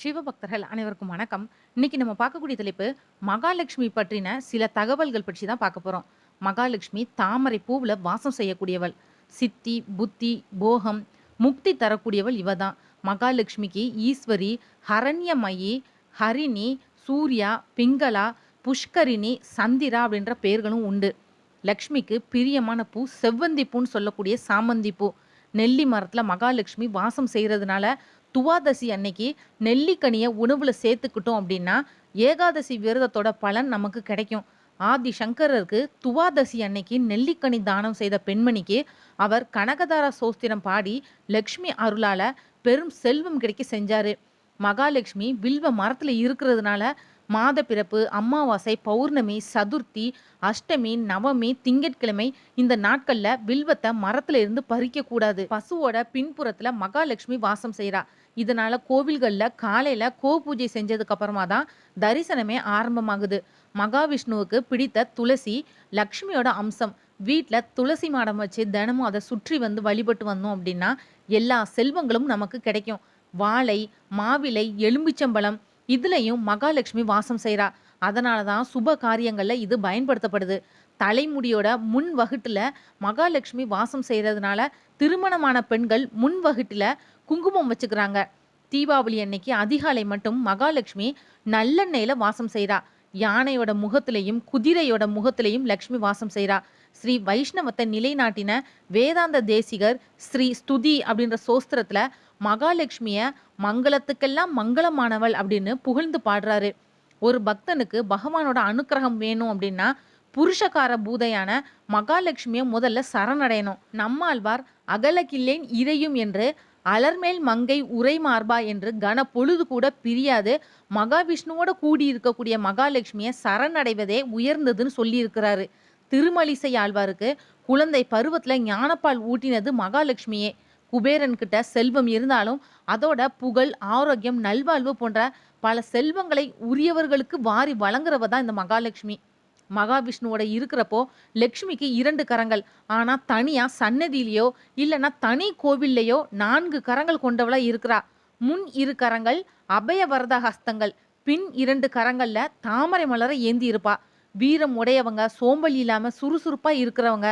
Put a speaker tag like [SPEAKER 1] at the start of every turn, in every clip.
[SPEAKER 1] சிவபக்தர்கள் அனைவருக்கும் வணக்கம். இன்னைக்கு நம்ம பார்க்கக்கூடிய தலைப்பு மகாலட்சுமி பற்றின சில தகவல்கள் பற்றி தான் பார்க்க போகிறோம் மகாலட்சுமி தாமரை பூவில் வாசம் செய்யக்கூடியவள். சித்தி புத்தி போகம் முக்தி தரக்கூடியவள் இவ தான் மகாலட்சுமிக்கு ஈஸ்வரி ஹரண்யமயி ஹரிணி சூர்யா பிங்களா புஷ்கரிணி சந்திரா அப்படின்ற பெயர்களும் உண்டு. லக்ஷ்மிக்கு பிரியமான பூ செவ்வந்தி பூன்னு சொல்லக்கூடிய சாமந்தி பூ. நெல்லி மரத்தில் மகாலட்சுமி வாசம் செய்கிறதுனால துவாதசி அன்னைக்கு நெல்லிக்கனியை உணவில் சேர்த்துக்கிட்டோம் அப்படின்னா ஏகாதசி விரதத்தோட பலன் நமக்கு கிடைக்கும். ஆதி சங்கரருக்கு துவாதசி அன்னைக்கு நெல்லிக்கனி தானம் செய்த பெண்மணிக்கு அவர் கனகதார சோஸ்திரம் பாடி லக்ஷ்மி அருளால பெரும் செல்வம் கிடைக்க செஞ்சாரு. மகாலட்சுமி வில்வ மரத்துல இருக்கிறதுனால மாத பிறப்பு அமாவாசை பௌர்ணமி சதுர்த்தி அஷ்டமி நவமி திங்கட்கிழமை இந்த நாட்கள்ல வில்வத்தை மரத்துல இருந்து பறிக்க கூடாது. பசுவோட பின்புறத்துல மகாலட்சுமி வாசம் செய்யறா இதனால கோவில்கள்ல காலையில கோ பூஜை செஞ்சதுக்கு அப்புறமா தான் தரிசனமே ஆரம்பமாகுது. மகாவிஷ்ணுவுக்கு பிடித்த துளசி லக்ஷ்மியோட அம்சம். வீட்டில் துளசி மாடம் வச்சு தினமும் அதை சுற்றி வந்து வழிபட்டு வந்தோம் அப்படின்னா எல்லா செல்வங்களும் நமக்கு கிடைக்கும். வாழை மாவிலை எலும்பிச்சம்பழம் இதுலயும் மகாலட்சுமி வாசம் செய்கிறா அதனால தான் சுப காரியங்களில் இது பயன்படுத்தப்படுது. தலைமுடியோட முன் வகுட்டில் மகாலட்சுமி வாசம் செய்கிறதுனால திருமணமான பெண்கள் முன் வகுட்டில் குங்குமம் வச்சுக்கிறாங்க. தீபாவளி அன்னைக்கு அதிகாலை மட்டும் மகாலட்சுமி நல்லெண்ணெயில் வாசம் செய்கிறா யானையோட முகத்திலையும் குதிரையோட முகத்திலையும் லக்ஷ்மி வாசம் செய்கிறா ஸ்ரீ வைஷ்ணவத்தை நிலைநாட்டின வேதாந்த தேசிகர் ஸ்ரீ ஸ்துதி அப்படின்ற சோஸ்திரத்தில் மகாலட்சுமியை மங்களத்துக்கெல்லாம் மங்களமானவள் அப்படின்னு புகழ்ந்து பாடுறாரு. ஒரு பக்தனுக்கு பகவானோட அனுக்கிரகம் வேணும் அப்படின்னா புருஷகார பூதையான மகாலட்சுமியை முதல்ல சரணடையணும். நம்மாழ்வார் அகலக்கில்லேன் இறையும் என்று அலர்மேல் மங்கை உரை மார்பா என்று கன பொழுது கூட பிரியாது மகாவிஷ்ணுவோட கூடி இருக்கக்கூடிய மகாலட்சுமியை சரணடைவதே உயர்ந்ததுன்னு சொல்லியிருக்கிறாரு. திருமலிசை ஆழ்வாருக்கு குழந்தை பருவத்தில் ஞானப்பால் ஊட்டினது மகாலட்சுமியே. குபேரன்கிட்ட செல்வம் இருந்தாலும் அதோட புகழ் ஆரோக்கியம் நல்வாழ்வு போன்ற பல செல்வங்களை உரியவர்களுக்கு வாரி வழங்குறவ தான் இந்த மகாலட்சுமி. மகாவிஷ்ணுவோட இருக்கிறப்போ லக்ஷ்மிக்கு இரண்டு கரங்கள். ஆனா தனியா சன்னதியிலையோ இல்லைன்னா தனி கோவில்லையோ நான்கு கரங்கள் கொண்டவளா இருக்கிறா. முன் இரு கரங்கள் அபய வரத ஹஸ்தங்கள் பின் இரண்டு கரங்கள்ல தாமரை மலரை ஏந்தி இருப்பா வீரம் உடையவங்க சோம்பல் இல்லாம சுறுசுறுப்பா இருக்கிறவங்க.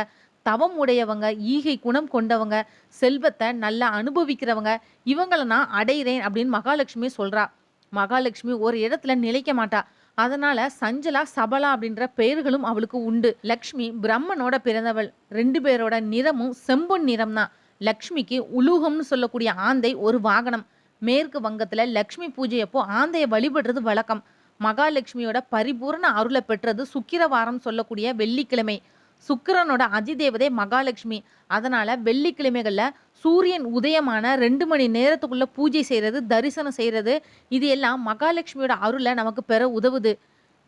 [SPEAKER 1] தவம் உடையவங்க ஈகை குணம் கொண்டவங்க செல்வத்தை நல்லா அனுபவிக்கிறவங்க இவங்களை நான் அடையிறேன் அப்படின்னு மகாலட்சுமி சொல்றா. மகாலட்சுமி ஒரு இடத்துல நிலைக்க மாட்டா. அதனால சஞ்சலா சபலா அப்படின்ற பெயர்களும் அவளுக்கு உண்டு. லக்ஷ்மி பிரம்மனோட பிறந்தவள். ரெண்டு பேரோட நிறமும் செம்பொன் நிறம் தான் லக்ஷ்மிக்கு உலூகம்னு சொல்லக்கூடிய ஆந்தை ஒரு வாகனம். மேற்கு வங்கத்துல லக்ஷ்மி பூஜையப்போ ஆந்தையை வழிபடுறது வழக்கம். மகாலட்சுமியோட பரிபூரண அருளை பெற்றது சுக்கிரவாரம் சொல்லக்கூடிய வெள்ளிக்கிழமை. சுக்கிரனோட அதிதேவதை மகாலட்சுமி. அதனால வெள்ளிக்கிழமைகளில் சூரியன் உதயமான ரெண்டு மணி நேரத்துக்குள்ள பூஜை செய்கிறது தரிசனம் செய்கிறது இது எல்லாம் மகாலட்சுமியோட அருளை நமக்கு பெற உதவுது.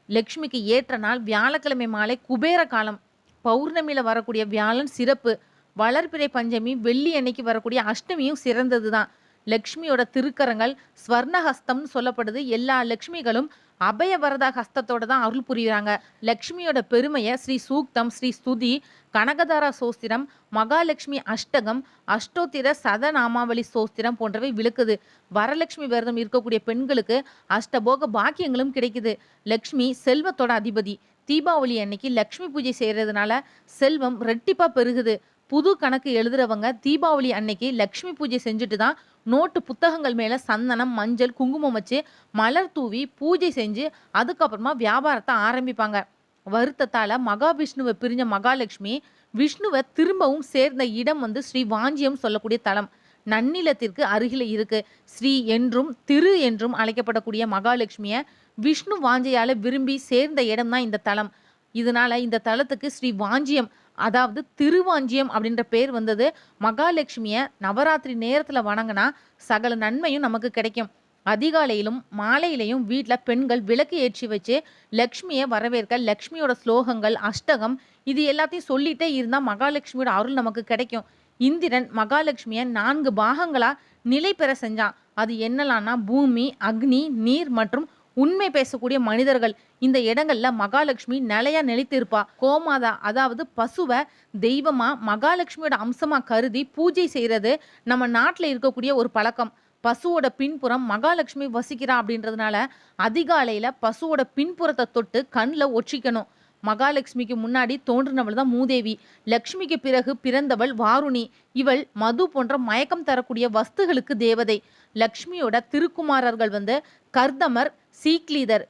[SPEAKER 1] லக்ஷ்மிக்கு ஏற்ற நாள் வியாழக்கிழமை மாலை குபேர காலம். பௌர்ணமியில் வரக்கூடிய வியாழன் சிறப்பு. வளர்பிறை பஞ்சமி வெள்ளி அன்னைக்கு வரக்கூடிய அஷ்டமியும் சிறந்தது தான் லக்ஷ்மியோட திருக்கரங்கள் ஸ்வர்ணஹஸ்தம்னு சொல்லப்படுது. எல்லா லக்ஷ்மிகளும் அபய வரதா ஹஸ்தத்தோட தான் அருள் புரியுறாங்க. லக்ஷ்மியோட பெருமையை ஸ்ரீ சூக்தம் ஸ்ரீ ஸ்துதி கனகதாரா சோஸ்திரம் மகாலட்சுமி அஷ்டகம் அஷ்டோத்திர சதநாமாவளி சோஸ்திரம் போன்றவை விளக்குது. வரலட்சுமி விரதம் இருக்கக்கூடிய பெண்களுக்கு அஷ்டபோக பாக்கியங்களும் கிடைக்குது. லக்ஷ்மி செல்வத்தோட அதிபதி. தீபாவளி அன்னைக்கு லக்ஷ்மி பூஜை செய்கிறதுனால செல்வம் ரெட்டிப்பாக பெருகுது. புது கணக்கு எழுதுறவங்க தீபாவளி அன்னைக்கு லக்ஷ்மி பூஜை செஞ்சுட்டு தான் நோட்டு புத்தகங்கள் மேலே சந்தனம் மஞ்சள் குங்குமம் வச்சு மலர் தூவி பூஜை செஞ்சு அதுக்கப்புறமா வியாபாரத்தை ஆரம்பிப்பாங்க. வருத்தத்தால் மகாவிஷ்ணுவை பிரிஞ்ச மகாலட்சுமி விஷ்ணுவை திரும்பவும் சேர்ந்த இடம் வந்து ஸ்ரீ வாஞ்சியம் சொல்லக்கூடிய தலம். நன்னிலத்திற்கு அருகில் இருக்கு. ஸ்ரீ என்றும் திரு என்றும் அழைக்கப்படக்கூடிய மகாலட்சுமியை விஷ்ணு வாஞ்சையால் விரும்பி சேர்ந்த இடம் தான் இந்த தலம். இதனால இந்த தலத்துக்கு ஸ்ரீ வாஞ்சியம் அதாவது திருவாஞ்சியம் அப்படின்ற பேர் வந்தது. மகாலட்சுமியை நவராத்திரி நேரத்தில் வணங்கினா சகல நன்மையும் நமக்கு கிடைக்கும். அதிகாலையிலும் மாலையிலையும் வீட்டில் பெண்கள் விளக்கு ஏற்றி வச்சு லக்ஷ்மியை வரவேற்க லக்ஷ்மியோட ஸ்லோகங்கள் அஷ்டகம் இது எல்லாத்தையும் சொல்லிட்டே இருந்தால் மகாலட்சுமியோட அருள் நமக்கு கிடைக்கும். இந்திரன் மகாலட்சுமியை நான்கு பாகங்களாக நிலை பெற செஞ்சான். அது என்னலான்னா பூமி அக்னி நீர் மற்றும் உண்மை பேசக்கூடிய மனிதர்கள். இந்த இடங்கள்ல மகாலட்சுமி நிலையா நிலைத்திருப்பா. கோமாதா அதாவது பசுவை தெய்வமா மகாலட்சுமியோட அம்சமா கருதி பூஜை செய்யறது நம்ம நாட்டில் இருக்கக்கூடிய ஒரு பழக்கம். பசுவோட பின்புறம் மகாலட்சுமி வசிக்கிறா அப்படின்றதுனால அதிகாலையில பசுவோட பின்புறத்தை தொட்டு கண்ணில் ஒற்றிக்கணும் மகாலட்சுமிக்கு முன்னாடி தோன்றினவள் தான் மூதேவி. லக்ஷ்மிக்கு பிறகு பிறந்தவள் வாருணி. இவள் மது போன்ற மயக்கம் தரக்கூடிய வஸ்துகளுக்கு தேவதை. லக்ஷ்மியோட திருக்குமாரர்கள் வந்து கர்தமர் சீக்லீதர்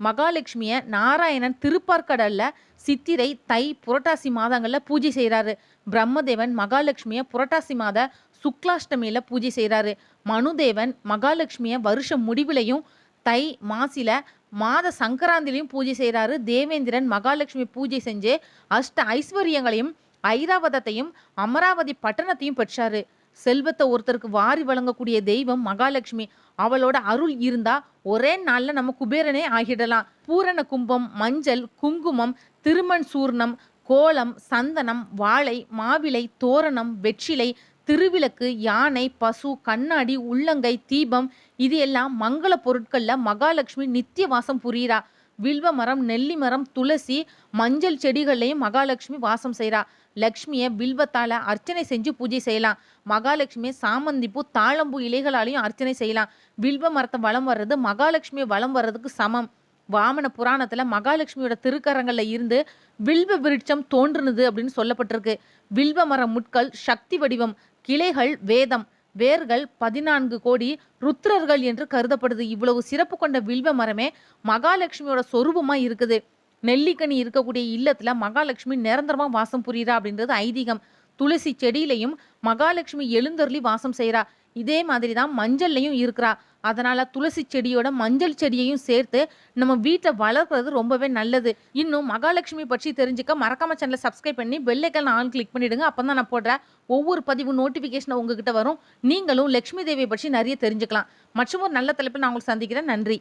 [SPEAKER 1] மகாலட்சுமியை நாராயணன் திருப்பார்கடலில் சித்திரை தை புரட்டாசி மாதங்களில் பூஜை செய்கிறாரு பிரம்மதேவன் மகாலட்சுமியை புரட்டாசி மாத சுக்லாஷ்டமியில் பூஜை செய்கிறாரு மனுதேவன் மகாலட்சுமியை வருஷம் முடிவிலையும் தை மாசில மாத சங்கராந்திலையும் பூஜை செய்கிறாரு தேவேந்திரன் மகாலட்சுமி பூஜை செஞ்சு அஷ்ட ஐஸ்வர்யங்களையும் ஐராவதத்தையும் அமராவதி பட்டணத்தையும் பெற்றாரு. செல்வத்தை ஒருத்தருக்கு வாரி வழங்கக்கூடிய தெய்வம் மகாலட்சுமி. அவளோட அருள் இருந்தா ஒரே நாள்ல நம்ம குபேரனே ஆகிடலாம். பூரண கும்பம் மஞ்சள் குங்குமம் திருமண் சூர்ணம் கோலம் சந்தனம் வாழை மாவிலை தோரணம் வெற்றிலை திருவிளக்கு யானை பசு கண்ணாடி உள்ளங்கை தீபம் இது எல்லாம் மங்கள பொருட்கள்ல மகாலட்சுமி நித்திய வாசம் புரியிறா. வில்வ மரம் நெல்லி மரம் துளசி மஞ்சள் செடிகள்லையும் மகாலட்சுமி வாசம் செய்கிறா லக்ஷ்மியை வில்வத்தால் அர்ச்சனை செஞ்சு பூஜை செய்யலாம். மகாலட்சுமியை சாமந்திப்பூ தாழம்பூ இலைகளாலையும் அர்ச்சனை செய்யலாம். வில்வ மரத்தை வளம் வர்றது மகாலட்சுமியை வளம் வர்றதுக்கு சமம். வாமன புராணத்தில் மகாலட்சுமியோட திருக்கரங்களில் இருந்து வில்வ விருட்சம் தோன்றுனது அப்படின்னு சொல்லப்பட்டிருக்கு. வில்வ மர முட்கள் சக்தி வடிவம் கிளைகள் வேதம். வேர்கள் பதினான்கு கோடி ருத்ரர்கள் என்று கருதப்படுது. இவ்வளவு சிறப்பு கொண்ட வில்வ மரமே மகாலட்சுமியோட சொரூபமா இருக்குது. நெல்லிக்கனி இருக்கக்கூடிய இல்லத்துல மகாலட்சுமி நிரந்தரமா வாசம் புரியுறா அப்படின்றது ஐதீகம். துளசி செடியிலையும் மகாலட்சுமி எழுந்தருளி வாசம் செய்கிறா இதே மாதிரி தான் மஞ்சள்லையும் இருக்கிறா. அதனால் துளசி செடியோட மஞ்சள் செடியையும் சேர்த்து நம்ம வீட்டில் வளர்க்குறது ரொம்பவே நல்லது. இன்னும் மகாலட்சுமி பற்றி தெரிஞ்சுக்க மறக்காம சேனலை சப்ஸ்கிரைப் பண்ணி பெல்லைக்கன் ஆன் கிளிக் பண்ணிடுங்க. அப்போ தான் நான் போடுற ஒவ்வொரு பதிவு நோட்டிஃபிகேஷன் உங்ககிட்ட வரும். நீங்களும் லக்ஷ்மி தேவியை பற்றி நிறைய தெரிஞ்சுக்கலாம். மற்றும் ஒரு நல்ல தலைப்பில் நான் உங்களுக்கு சந்திக்கிறேன். நன்றி.